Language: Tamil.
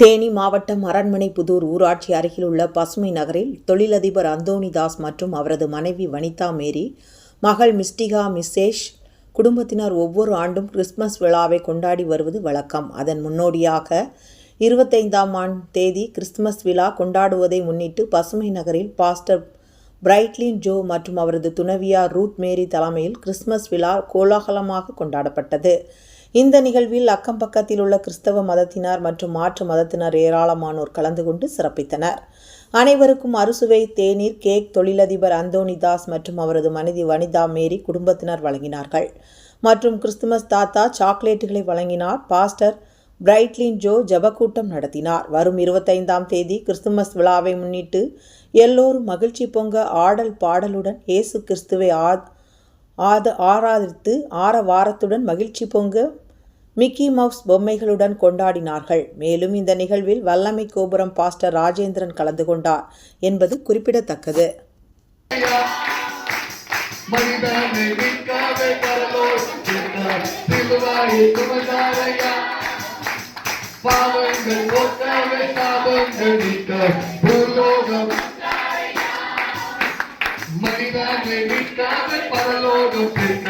தேனி மாவட்டம் அரண்மனை புதூர் ஊராட்சி அருகிலுள்ள பசுமை நகரில் தொழிலதிபர் அந்தோனிதாஸ் மற்றும் அவரது மனைவி வனிதா மேரி மகள் மிஸ்டிகா மிசேஷ் குடும்பத்தினர் ஒவ்வொரு ஆண்டும் கிறிஸ்துமஸ் விழாவை கொண்டாடி வருவது வழக்கம். அதன் முன்னோடியாக இருபத்தைந்தாம் ஆண்டு தேதி கிறிஸ்துமஸ் விழா கொண்டாடுவதை முன்னிட்டு பசுமை நகரில் பாஸ்டர் பிரைட்லின் ஜோ மற்றும் அவரது துணைவியார் ரூத் மேரி தலைமையில் கிறிஸ்துமஸ் விழா கோலாகலமாக கொண்டாடப்பட்டது. இந்த நிகழ்வில் அக்கம் பக்கத்தில் உள்ள கிறிஸ்தவ மதத்தினர் மற்றும் மாற்று மதத்தினர் ஏராளமானோர் கலந்து கொண்டு சிறப்பித்தனர். அனைவருக்கும் அறுசுவை தேநீர் கேக் தொழிலதிபர் அந்தோனி தாஸ் மற்றும் அவரது மனைவி வனிதா மேரி குடும்பத்தினர் வழங்கினார்கள். மற்றும் கிறிஸ்துமஸ் தாத்தா சாக்லேட்டுகளை வழங்கினார். பாஸ்டர் பிரைட்லின் ஜோ ஜபக்கூட்டம் நடத்தினார். வரும் இருபத்தைந்தாம் தேதி கிறிஸ்துமஸ் விழாவை முன்னிட்டு எல்லோரும் மகிழ்ச்சி பொங்க ஆடல் பாடலுடன் இயேசு கிறிஸ்துவை ஆ ஆத ஆராதித்து ஆரவாரத்துடன் மகிழ்ச்சி பொங்க மிக்கி மவுஸ் பொம்மைகளுடன் கொண்டாடினார்கள். மேலும் இந்த நிகழ்வில் வல்லமை கோபுரம் பாஸ்டர் ராஜேந்திரன் கலந்து கொண்டார் என்பது குறிப்பிடத்தக்கது. மனிதனை Thank you.